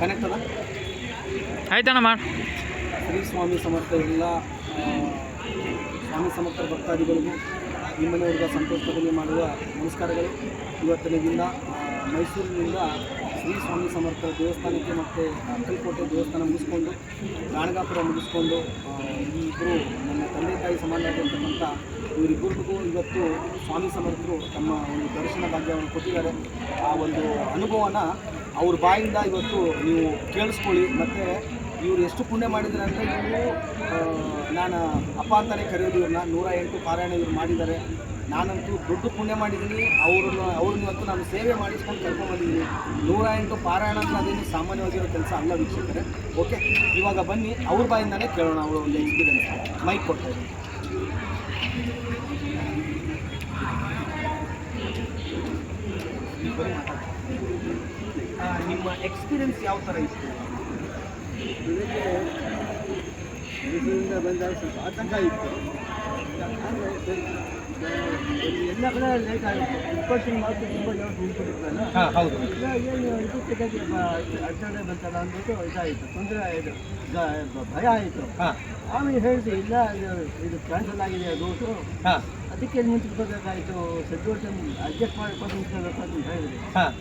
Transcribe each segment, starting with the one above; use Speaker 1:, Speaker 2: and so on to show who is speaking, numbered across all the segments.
Speaker 1: Connect
Speaker 2: ಆಯ್ತಣ್ಣ ಮಾಡಿ.
Speaker 1: ಶ್ರೀ ಸ್ವಾಮಿ ಸಮರ್ಥ ಎಲ್ಲ ಸ್ವಾಮಿ ಸಮರ್ಥ ಭಕ್ತಾದಿಗಳಿಗೂ ನಿಮ್ಮನೆಯವರಿಗೆ ಸಂತೋಷದಲ್ಲಿ ಮಾಡುವ ನಮಸ್ಕಾರಗಳು. ಇವತ್ತಿನ ದಿನ ಮೈಸೂರಿನಿಂದ ಶ್ರೀ ಸ್ವಾಮಿ ಸಮರ್ಥ ದೇವಸ್ಥಾನಕ್ಕೆ ಮತ್ತು ಅಕ್ಕಲಕೋಟೆ ದೇವಸ್ಥಾನ ಮುಗಿಸ್ಕೊಂಡು ಗಾಣಗಾಪುರ ಮುಗಿಸ್ಕೊಂಡು ಈ ಇಬ್ಬರು ನನ್ನ ತಂದೆ ತಾಯಿ ಸಮಾನವಾಗಿರ್ತಕ್ಕಂಥ ಇವರಿಬ್ಬರಿಗೂ ಇವತ್ತು ಸ್ವಾಮಿ ಸಮರ್ಥರು ತಮ್ಮ ಒಂದು ದರ್ಶನ ಭಾಗ್ಯವನ್ನು ಕೊಟ್ಟಿದ್ದಾರೆ. ಆ ಒಂದು ಅನುಭವನ ಅವ್ರ ಬಾಯಿಂದ ಇವತ್ತು ನೀವು ಕೇಳಿಸ್ಕೊಳ್ಳಿ. ಮತ್ತು ಇವ್ರು ಎಷ್ಟು ಪುಣ್ಯ ಮಾಡಿದ್ದಾರೆ ಅಂದರೆ ನೀವು ನಾನು ಅಪ್ಪ ಅಂತಲೇ ಕರೆಯೋದು ಇವ್ರನ್ನ. ನೂರ ಎಂಟು ಪಾರಾಯಣ ಇವ್ರು ಮಾಡಿದ್ದಾರೆ. ನಾನಂತೂ ದೊಡ್ಡ ಪುಣ್ಯ ಮಾಡಿದ್ದೀನಿ. ಅವ್ರನ್ನ ಅವ್ರನ್ನ ಇವತ್ತು ನಾನು ಸೇವೆ ಮಾಡಿಸ್ಕೊಂಡು ಕರ್ಕೊಂಡ್ಬಂದಿದ್ದೀನಿ ನೂರ ಎಂಟು ಪಾರಾಯಣ ಅಂತ ಅದೇನು ಸಾಮಾನ್ಯವಾಗಿರೋ ಕೆಲಸ ಅಲ್ಲ ವೀಕ್ಷಕರೇ. ಓಕೆ ಇವಾಗ ಬನ್ನಿ, ಅವ್ರ ಬಾಯಿಂದಲೇ ಕೇಳೋಣ ಅವರ ಒಂದು ಎಕ್ಸ್ಪೀರಿಯನ್ಸ್ ಮೈಕ್ ಕೊಡ್ತಾ ನಿಮ್ಮ ಎಕ್ಸ್ಪೀರಿಯನ್ಸ್ ಯಾವ ಥರ ಇತ್ತು?
Speaker 3: ಇದರಿಂದ ಬಂದಾಗ ಸ್ವಲ್ಪ ಆತಂಕ ಇತ್ತು. ಎಲ್ಲ ಕಡೆ ಲೇಟ್ ಆಗುತ್ತೆ ಇಪ್ಪತ್ತಿನ ಮಾತು ತುಂಬ ನಿಂತ್ಬಿಟ್ಟಿರ್ತಾರಲ್ಲ
Speaker 1: ಹಾಂ ಹೌದು.
Speaker 3: ಏನು ಇದಕ್ಕೆ ಅಡ್ಡಾಡೆ ಬಂತಲ್ಲ ಅಂದ್ಬಿಟ್ಟು ಇದಾಯಿತು. ತೊಂದರೆ ಆಯಿತು. ಭಯ ಆಯಿತು.
Speaker 1: ಹಾಂ.
Speaker 3: ಆಮೇಲೆ ಹೇಳಿದೆ ಇಲ್ಲ ಇದು ಕ್ಯಾನ್ಸಲ್ ಆಗಿದೆ ರೂಟು
Speaker 1: ಹಾಂ.
Speaker 3: ಅದಕ್ಕೆ ನಿಂತ್ಕೋಬೇಕಾಯಿತು ಸೆಕ್ಯೂರಿಟಿ ಅಡ್ಜಸ್ಟ್ ಮಾಡಿಕೊಂಡು ನಿಂತ್ಕೋಬೇಕು ಅಂತ ಹೇಳಿದೆ.
Speaker 1: ಹಾಂ.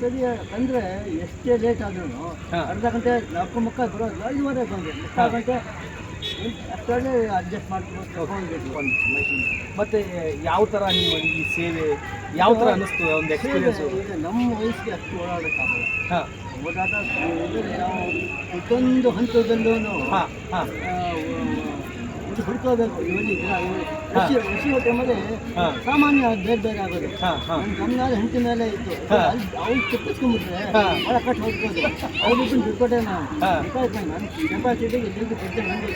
Speaker 3: ಸರಿ ಅಂದರೆ ಎಷ್ಟೇ ಲೇಟ್ ಆದ್ರೂ
Speaker 1: ಹಾ.
Speaker 3: ಅರ್ಧ ಗಂಟೆ ನಾಲ್ಕು ಮುಕ್ಕ ಬರೋದು ಐದುವರೆ ಬಂದೆ ಮುಕ್ಕಾಲು ಗಂಟೆ ಅಷ್ಟೇ ಅಡ್ಜಸ್ಟ್ ಮಾಡ್ಕೊಂಡು
Speaker 1: ಮತ್ತೆ ಯಾವ ಥರ ನೀವು ಈ ಸೇವೆ ಯಾವ ಥರ ಅನ್ನಿಸ್ತು ಒಂದು ಎಕ್ಸ್ಪೀರಿಯನ್ಸ್
Speaker 3: ಈಗ ನಮ್ಮ ವಯಸ್ಸಿಗೆ ಅಷ್ಟು ಓಡಾಡೋಕ್ಕಾಗಲ್ಲ.
Speaker 1: ಹಾಂ.
Speaker 3: ಓಡಾಟ ನಾವು ಪ್ರತಿಯೊಂದು ಹಂತದಲ್ಲೂ
Speaker 1: ಹಾಂ ಹಾಂ.
Speaker 3: ಹುಡ್ಕೋಬೇಕು. ಇವಲ್ಲಿ ದಿನ
Speaker 1: ಹಾ.
Speaker 3: ಸಾಮಾನ್ಯ ಬೇರೆ ಬೇರೆ ಆಗೋದು. ಗಮನ ಹೆಂಡತಿ ಮೇಲೆ ಇತ್ತು. ಅವ್ರು ತಪ್ಪಿಸ್ಕೊಂಡ್ಬಿಟ್ರೆ ಬಹಳ ಕಟ್ ಹೋಗ್ಬೋದು ಅವ್ರು ಬಿಟ್ಟು ಬಿಟ್ಕೊಟ್ಟೆ ನಾನು. ನಾನು. ಕೆಪಾಸಿಟಿಗೆ ಎಲ್ಲಿಗೆ ಬಿಟ್ಟೆ
Speaker 1: ನನಗೆ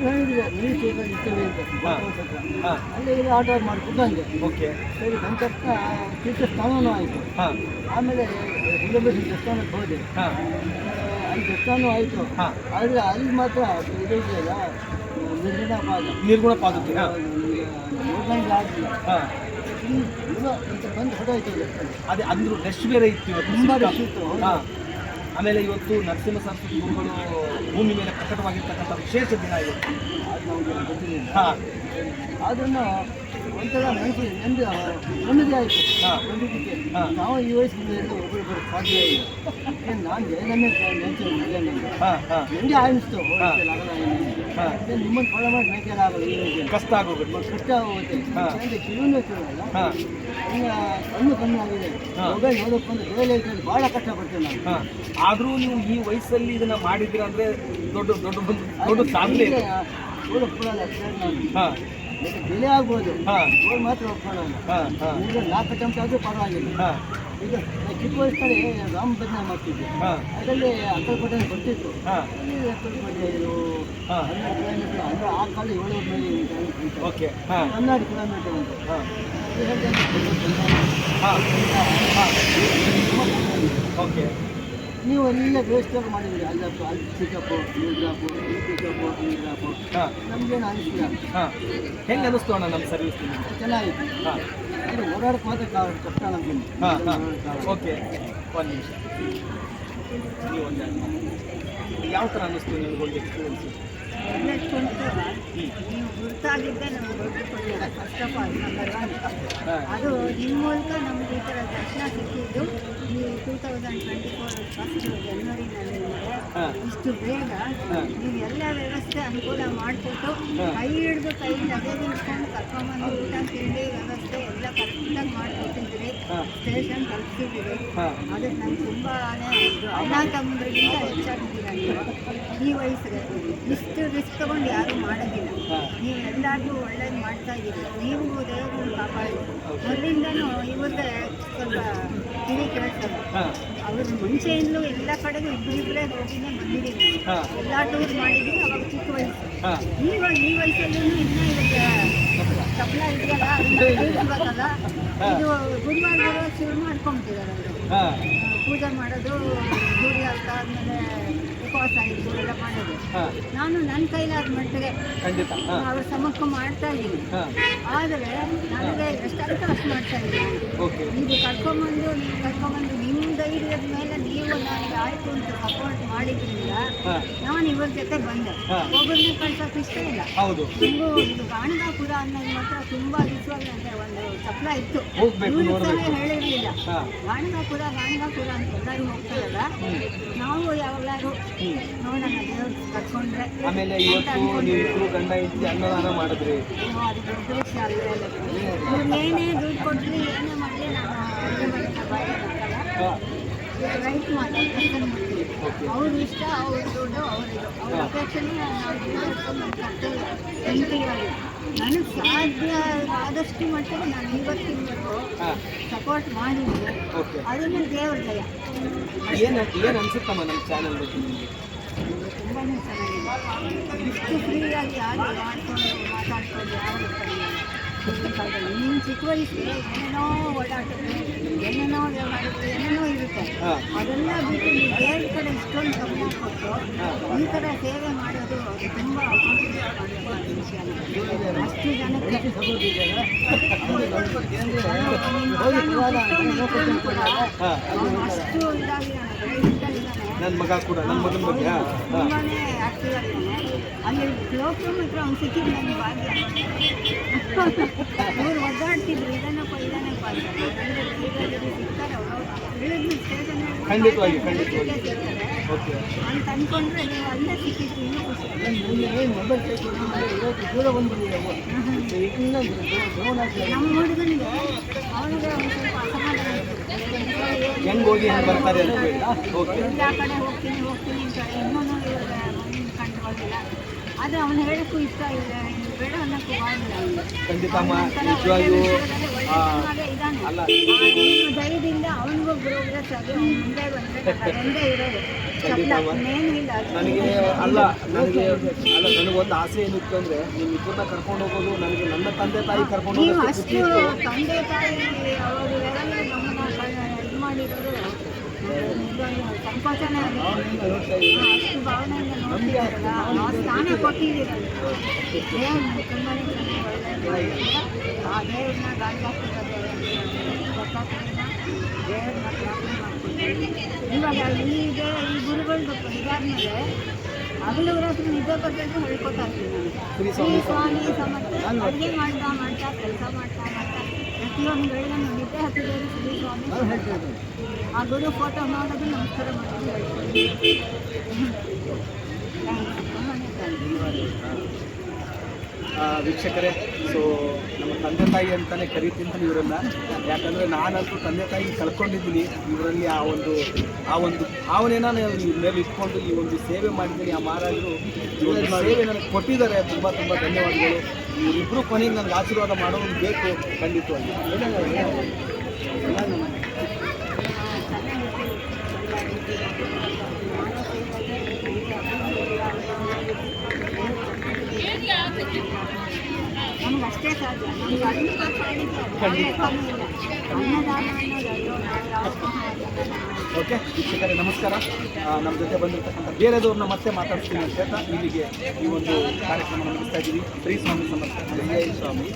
Speaker 3: ಹೇಳಿದ್ರೆ ನೀವು ಇರ್ತೇವೆ ಅಂತ.
Speaker 1: ಹಾಂ.
Speaker 3: ಅಲ್ಲಿ ಇಲ್ಲಿ ಆರ್ಡರ್ ಮಾಡ್ಕೊಂಡು ಬಂದೆ
Speaker 1: ಓಕೆ.
Speaker 3: ಸರಿ ನಮ್ಮ ತಕ್ಷಣ ಸ್ನಾನನೂ ಆಯಿತು. ಆಮೇಲೆ ರಿಸರ್ವೇಷನ್ ದೇವಸ್ಥಾನಕ್ಕೆ ಹೋದೆ. ಅಲ್ಲಿ ದೇವಸ್ಥಾನ ಆಯಿತು. ಆದರೆ ಅಲ್ಲಿ ಮಾತ್ರ ಇದು ಇದೆಯಲ್ಲ ನಿರ್ಗುಣ ಪಾದ.
Speaker 1: ನಿರ್ಗುಣ ಪಾದಕ್ಕೆ ಹಾಂ.
Speaker 3: ಬಂದು ದೇವಸ್ಥಾನ
Speaker 1: ಅದೇ ಅಂದ್ರು ರಶ್ ಬೇರೆ ಇತ್ತು
Speaker 3: ತುಂಬಾ ರಶ್ ಇತ್ತು,
Speaker 1: ಹಾಂ. ಆಮೇಲೆ ಇವತ್ತು ನರಸಿಂಹ ಸರಸ್ವತಿ ಗುರುಗಳು ಭೂಮಿ ಮೇಲೆ ಪ್ರಕಟವಾಗಿರ್ತಕ್ಕಂಥ ವಿಶೇಷ ದಿನ ಇವತ್ತು ಹಾಂ.
Speaker 3: ಆದ್ರೂ ಒಂಥರ ಮನಸ್ಸು ನೆಮ್ಮದಿ ನೆಮ್ಮದಿ ಆಯಿತು.
Speaker 1: ಹಾ.
Speaker 3: ಬಂದಿದ್ದಕ್ಕೆ ನಾವು ಈ ವಯಸ್ಸಿನಲ್ಲಿ ಹಿಡಿದು ಒಬ್ಬರೊಬ್ಬರು ಸಾಧ್ಯ ಇಲ್ಲ. ನಾನು ಬೇಗನೆ ನೆನ್ಸೋದು ನಿಜ ನನಗೆ. ಆಗಲ್ಲ
Speaker 1: ಹಾ.
Speaker 3: ನಿಮ್ಮನ್ನು ಫಾಲೋ ಮಾಡಿ ಮೇಕೆಲ್ಲ ಆಗಲ್ಲ ಈ
Speaker 1: ಕಷ್ಟ ಆಗೋಗುತ್ತೆ.
Speaker 3: ಕಷ್ಟ ಆಗುತ್ತೆ. ಅಂದರೆ ಕಿವಿನೂ ಕೇಳಲ್ಲ.
Speaker 1: ಹಾಂ.
Speaker 3: ಇನ್ನು ಕಣ್ಣು ಕಮ್ಮಿ ಆಗಿದೆ.
Speaker 1: ಮೊಬೈಲ್
Speaker 3: ಮೊಬೈಲ್ ನೋಡೋಕ್ಕಂದ್ರೆ ಡೈಲಿ ಲೈಫಲ್ಲಿ ಭಾಳ ಕಷ್ಟಪಡ್ತೇನೆ ನಾನು.
Speaker 1: ಹಾಂ. ಆದರೂ ನೀವು ಈ ವಯಸ್ಸಲ್ಲಿ ಇದನ್ನ ಮಾಡಿದ್ದೀರ ಅಂದರೆ ದೊಡ್ಡ ದೊಡ್ಡ ದೊಡ್ಡ ಸಾಧನೆ ಹಾಂ.
Speaker 3: ಬೆಲೆ ಆಗ್ಬೋದು.
Speaker 1: ಹಾಂ.
Speaker 3: ಓಡ್ ಮಾತ್ರ
Speaker 1: ಹಾಂ
Speaker 3: ಈಗ ನಾಲ್ಕು ಚಮಚ ಆದರೂ ಪರವಾಗಿಲ್ಲ.
Speaker 1: ಹಾಂ.
Speaker 3: ಈಗ ಚಿಕ್ಕ ವಯಸ್ಸಲ್ಲಿ ರಾಮ ಭಜನೆ ಮಾಡ್ತಿದ್ದೆ
Speaker 1: ಹಾಂ.
Speaker 3: ಅದರಲ್ಲಿ ಅಕ್ಕಲಕೋಟೆ ಬರ್ತಿತ್ತು. ಹನ್ನೆರಡು ಕಿಲೋಮೀಟರ್ ಅಂದರೆ ಆ ಕಾಲ ಏಳು ಹನ್ನೆರಡು ಕಿಲೋಮೀಟರ್ ಅಂತ
Speaker 1: ಓಕೆ.
Speaker 3: ನೀವು ಎಲ್ಲ ವೇಸ್ಟಾಗಿ ಮಾಡಿದ್ದೀರಿ. ಅಲ್ಲಪ್ಪ ಅಲ್ಲಿ ಈ ಪಿಕಪ್ಪು ಈ ಡ್ರಾಪು
Speaker 1: ಹಾಂ.
Speaker 3: ನಮಗೇನು ಅನಿಸಿಲ್ಲ.
Speaker 1: ಹಾಂ. ಹೆಂಗೆ ಅನ್ನಿಸ್ತು ಅಣ್ಣ ನಮ್ಮ ಸರ್ವಿಸ್
Speaker 3: ಚೆನ್ನಾಗಿತ್ತು.
Speaker 1: ಹಾಂ.
Speaker 3: ಇದು ಓಡಾಡಕ್ಕೆ ಮಾತ್ರ ಕಷ್ಟ ನಮಗೆ.
Speaker 1: ಹಾಂ ಹಾಂ. ಓಕೆ. ಒಂದು ನಿಮಿಷ. ನೀವು ಒಂದು ಯಾವ ಥರ ಅನ್ನಿಸ್ತು ನಿಮ್ಗೆ ಒಂದು ಎಕ್ಸ್ಪೀರಿಯನ್ಸ್
Speaker 4: ನೀವು ಗುರುತಾಗಿದ್ದೆ ನಮ್ಗೆ ಪುಣ್ಯ first of all number one
Speaker 1: ಹಾಂ.
Speaker 4: ಅದು ನಿಮ್ಮ ಮೂಲಕ ನಮ್ಗೆ ಈ ಥರ ದರ್ಶನ ಸಿಕ್ಕಿದ್ದು ಈ two thousand twenty four first ಜನವರಿನಲ್ಲಿ ಇಷ್ಟು ಬೇಗ ನೀವು ಎಲ್ಲ ವ್ಯವಸ್ಥೆ ಅನುಕೂಲ ಮಾಡಿಕೊಟ್ಟು ಕೈ ಹಿಡಿದು ಕೈ ಅದೇ ಇಟ್ಕೊಂಡು ಕರ್ಕೊಂಬಂದು ಊಟ ತಿಂಡಿ ವ್ಯವಸ್ಥೆ ಎಲ್ಲ ಕರೆಕ್ಟಾಗಿ ಮಾಡಿಕೊಟ್ಟಿದ್ದೀರಿ. ಸ್ಟೇಷನ್ ತಲುಪಿಸಿದ್ದೀರಿ. ಅದಕ್ಕೆ ನಂಗೆ ತುಂಬಾ ಅಣ್ಣ ತಮ್ಮರಿಗಿಂತ ಹೆಚ್ಚಾಗಿದ್ದೀರ ನೀವು ಈ ವಯಸ್ಸಿಗೆ ಇಷ್ಟು ರಿಸ್ಕ್ ತಗೊಂಡು ಯಾರೂ ಮಾಡೋದಿಲ್ಲ. ನೀವು ಎಲ್ಲರಿಗೂ ಒಳ್ಳೇದು ಮಾಡ್ತಾ ಇದ್ದೀರಿ ನೀವು ದೇವರು ಕಾಪಾಡಿ. ಮೊದಲಿಂದನೂ ಇವ್ರಿಗೆ ಸ್ವಲ್ಪ ಕಿವಿ
Speaker 1: ಕೇಳ್ತಾರೆ.
Speaker 4: ಅವ್ರ ಮುಂಚೆಯಿಂದಲೂ ಎಲ್ಲ ಕಡೆಗೂ ಇಬ್ಬರಿಬ್ಬರೇ ಹೋಗಿನೇ
Speaker 1: ಬಂದಿದ್ದೀನಿ
Speaker 4: ಎಲ್ಲ ಟೂರ್ ಮಾಡಿದ್ವಿ ಅವಾಗ ಚಿಕ್ಕ ವಯಸ್ಸು. ಈಗ ಈ ವಯಸ್ಸಲ್ಲೂ ಇನ್ನೂ ಇವಾಗ ಸಪ್ಲ ಇದೆಯಲ್ಲ ಅದನ್ನ ಇದು ಗುರುವಾರ ಬರೋ ಶುರು ಮಾಡ್ಕೊಂಬಿಟ್ಟಿದ್ದಾರೆ ಅವರು ಪೂಜೆ ಮಾಡೋದು ಸೂರ್ಯ ಅಂತ ಆದಮೇಲೆ ಉಪವಾಸ ಮಾಡೋದು ನಾನು ನನ್ನ ಕೈಲಾದ ಮಟ್ಟಿಗೆ ಅವ್ರ ಸಮಕ್ಕ ಮಾಡ್ತಾ ಇದ್ದೀನಿ. ಆದರೆ ನನಗೆ ಎಷ್ಟಾಗುತ್ತೋ ಅಷ್ಟು ಮಾಡ್ತಾ ಇದ್ದೀನಿ. ನೀವು ಕರ್ಕೊಂಬಂದು ನೀವು ಕರ್ಕೊಂಬಂದು ನಿಮ್ಮ ಧೈರ್ಯದ ಮೇಲೆ ನೀವು ನನಗೆ ಆಯಿತು ಅಂತ ಸಪೋರ್ಟ್ ಮಾಡಿದ್ರಿಂದ ನಾನು ಇವ್ರ ಜೊತೆ ಬಂದೆ. ಒಬ್ಬರನ್ನ ಕಳ್ಸೋಕೆ ಇಷ್ಟ ಇಲ್ಲ. ನನಗೂ ಇದು ಗಾಣಗಾಪುರ ಅನ್ನೋದು ಮಾತ್ರ ತುಂಬ ವಿಶ್ವಾಸ ಅಂದರೆ ಒಂದು ಸಪ್ಲ ಇತ್ತು. ಸಲ ಹೇಳಿರಲಿಲ್ಲ. ಗಾಣಗಾಪುರ ಗಾಣಗಾಪುರ ಅಂತ ಎಲ್ಲರೂ ಹೋಗ್ತಾರಲ್ಲ ನಾವು ಯಾವಾಗಲಾದ್ರು ನೋಡೋಣ ದೇವ್ರು ಕರ್ಕೊಂಡ್ರೆ.
Speaker 1: ಆಮೇಲೆ ಇವತ್ತು ನೀವು ಗಂಡ ಹೆಂಡತಿ ಅನ್ನದಾನ ಮಾಡಿದ್ರಿ.
Speaker 4: ಓ, ಅದು ದೊಡ್ಡ ವಿಷಯ ಅಲ್ಲ. ಇವ್ರು ಏನೇ ದುಡ್ಡು ಕೊಟ್ಟರು ಏನೇ ಮಾಡಲಿ ನಾನು ಅಡುಗೆ ಮಾಡೋಕ್ಕೆ ರೈಟ್ ಮಾಡಿ ಅವ್ರ ಇಷ್ಟ ಅವ್ರ ದುಡ್ಡು ಅವ್ರ. ಅಪೇಕ್ಷೆನೇ ನಾವು ಕರ್ತವ್ಯ ನನಗೆ ಸಾಧ್ಯ ಆದಷ್ಟು ಮಟ್ಟಿಗೆ ನಾನು ಇವತ್ತಿನವರೆಗೂ ಸಪೋರ್ಟ್ ಮಾಡಿದ್ದೆ. ಅದನ್ನು ದೇವ್ರ ದಯ.
Speaker 1: ಏನು ಏನು ಅನ್ಸುತ್ತಮ್ಮ ನಮ್ಮ ಚಾನಲ್ ಬಗ್ಗೆ ನಿಮಗೆ?
Speaker 4: ತುಂಬಾ ಚೆನ್ನಾಗಿದೆ. ಇಷ್ಟು ಫ್ರೀಯಾಗಿ ಯಾರು ಮಾಡ್ಕೊಂಡು ಮಾತಾಡ್ಕೊಂಡು ಯಾರು ನಿಮ್ಮ ಚಿಕ್ಕ ವಯಸ್ಸಿಗೆ ಏನೇನೋ ವ್ಯವಹಾರಗಳು ಏನೇನೋ ಅದನ್ನ ಬಿಟ್ಟು ನೀವು ಬೇರೆ ಕಡೆ ಇಷ್ಟೊಂದು ಗಮನ ಕೊಟ್ಟು ಈ ಥರ ಸೇವೆ ಮಾಡೋದು ತುಂಬ ಅಷ್ಟು ಜನಕ್ಕೆ ಅವನು ಅಷ್ಟು ಇದಾಗಿ
Speaker 1: ನನ್ನ ಮಗ ಕೂಡ ನನ್ನ ಮಗನ ಬಗ್ಗೆ
Speaker 4: ತುಂಬಾನೇ ಆಕ್ಟಿವ್ ಆಗಿದ್ದಾನೆ. ಅಲ್ಲಿ ಲೋಕಮ್ ಹತ್ರ ಅವ್ನು ಸಿಕ್ಕಿದ್ದು ನನಗೆ ಭಾಗ್ಯ. ಇವ್ರು ಒದ್ದಾಡ್ತಿದ್ರು ಇದಾನಪ್ಪ ಇದಾನಪ್ಪ ಅಂತ. ಸಿಗ್ತಾರೆ ಅವರು ಹೇಳಿದ್ನು ಸ್ಟೇಷನ್
Speaker 1: ಖಂಡಿತವಾಗಿ, ಖಂಡಿತವಾಗಿ. ಓಕೆ.
Speaker 4: ಅಂತ ಅನ್ಕೊಂಡ್ರೆ ನೀವು ಅಲ್ಲೇ ಸಿಕ್ಕಿತ್ತು ಇನ್ನೂ ಖುಷಿ
Speaker 3: ಮೊಬೈಲ್ ದೂರ
Speaker 4: ನಮ್ಮ ಹುಡುಗನಿಗೆ ಅವನಿಗೆ ಒಂದು ಸ್ವಲ್ಪ.
Speaker 1: ಹೆಂಗ್ ಹೋಗಿ ಹೆಂಗ್ ಬರ್ತಾರೆ ಅಂತ ಓಕೆ
Speaker 4: ಎಲ್ಲ ಕಡೆ ಹೋಗ್ತೀನಿ ಹೋಗ್ತೀನಿ ಅಂತ ಇನ್ನೂ ಆದರೆ ಅವನು ಹೇಳೋಕ್ಕೂ ಇಷ್ಟ ಇಲ್ಲ ಬೇಡ ಅನ್ನೋಕ್ಕೂ
Speaker 1: ಖಂಡಿತಮ್ಮ ನಿಜವಾಗಿಯೂ ಅಲ್ಲ.
Speaker 4: ಧೈರ್ಯದಿಂದ ಅವನಿಗೂ ಪ್ರೋಗ್ರೆಸ್ ಆಗಿ ಮುಂದೆ ಬಂದರೆ ಇರೋದು.
Speaker 1: ನನಗೆ ಅಲ್ಲ ನನಗೆ ಅಲ್ಲ ನನಗೊಂದು ಆಸೆ ಏನಿತ್ತು ಅಂದ್ರೆ ನೀವು ಇಬ್ಬರನ್ನ ಕರ್ಕೊಂಡು ಹೋಗೋದು ನನಗೆ ನನ್ನ ತಂದೆ ತಾಯಿ ಕರ್ಕೊಂಡು ಹೋಗೋದು
Speaker 4: ತಂದೆ ತಾಯಿ ಅವರು ಲೆವೆಲ್ಗೆ ನಮ್ಮನ್ನ ಇದು ಮಾಡಿರೋದು ನಿಜವಾಗ್ಲೂ ಸಂಕೋಚನೆ ಆಗುತ್ತೆ ಅಷ್ಟು ನೋಡ್ತಿದ್ದಾರಲ್ಲ ಆ ಸ್ಥಾನ ಕೊಟ್ಟಿದ್ದೀರಲ್ಲ ದೇವ್ರು ತುಂಬಾನೇ ಚೆನ್ನಾಗಿ ಆ ದೇವ್ರನ್ನ ಗಾಂಧಾಪುರ ದೇವ್ರನ್ನ ದೇವ್ರನ್ನ ಪ್ರಾರ್ಥನೆ ಮಾಡ್ತಿದ್ದೀವಿ ಇವಾಗ ಈಗ ಈ ಗುರುಗಳು ಇದಾದ್ಮೇಲೆ ಹಗಲು ರಾತ್ರಿ ನಿದ್ದೆ ಬರಬೇಕು ಹೇಳ್ಕೊತಾ
Speaker 1: ಶ್ರೀ ಸ್ವಾಮಿ
Speaker 4: ಸಮರ್ಥ ಅಡುಗೆ ಮಾಡ್ತಾ ಮಾಡ್ತಾ, ಕೆಲಸ ಮಾಡ್ತಾ ಮಾಡ್ತಾ. ಪ್ರತಿಯೊಂದು ಗಳಿಗೆನೂ ನಿದ್ದೆ ಹತ್ತಿದ್ದೇವೆ ಶ್ರೀ ಸ್ವಾಮಿ. ಆ ಗುರು ಫೋಟೋ ನೋಡೋದು ನಮಸ್ಕಾರ ಮಾಡೋದು ಹೇಳ್ತೀನಿ.
Speaker 1: ಆ, ವೀಕ್ಷಕರೇ ಸೊ ನಮ್ಮ ತಂದೆ ತಾಯಿ ಅಂತಾನೆ ಕರಿತೀನಿ ಇವರನ್ನ. ಯಾಕಂದ್ರೆ ನಾನಂತೂ ತಂದೆ ತಾಯಿ ಕಳ್ಕೊಂಡಿದ್ದೀನಿ. ಇವರಲ್ಲಿ ಆ ಒಂದು ಆ ಒಂದು ಭಾವನೆನ ನಾನು ಮೇಲೆ ಇಟ್ಕೊಂಡು ಈ ಒಂದು ಸೇವೆ ಮಾಡಿದ್ದೀನಿ. ಆ ಮಹಾರಾಜರು ಸೇವೆ ನನಗೆ ಕೊಟ್ಟಿದ್ದಾರೆ. ತುಂಬ ತುಂಬ ಧನ್ಯವಾದಗಳು. ಇವರಿಬ್ಬರು ಕೊನೆಗೆ ನನಗೆ ಆಶೀರ್ವಾದ ಮಾಡೋದು ಬೇಕು ಖಂಡಿತವಾಗಿ
Speaker 4: ನಮ್ಗೆ ಅಷ್ಟೇ ಸಾಧ್ಯ. ನಮ್ಗೆ ಅನ್ನ ಖಂಡಿತ. ಇಲ್ಲ ಅನ್ನದಾನ ಅನ್ನೋದು ಅಯ್ಯೋ ನಾವು ಯಾವತ್ತೂ
Speaker 1: ಓಕೆ ವೀಕ್ಷಕರೇ ನಮಸ್ಕಾರ. ನಮ್ಮ ಜೊತೆ ಬಂದಿರತಕ್ಕಂಥ ಬೇರೆದವ್ರನ್ನ ಮತ್ತೆ ಮಾತಾಡ್ತೀನಿ ಅಂತ ಹೇಳ್ತಾ ಇಲ್ಲಿಗೆ ಈ ಒಂದು ಕಾರ್ಯಕ್ರಮ ಮುಗಿಸ್ತಾ ಇದ್ದೀವಿ. ಶ್ರೀ ಸ್ವಾಮಿ ನಮಸ್ಕಾರ ಸ್ವಾಮಿ.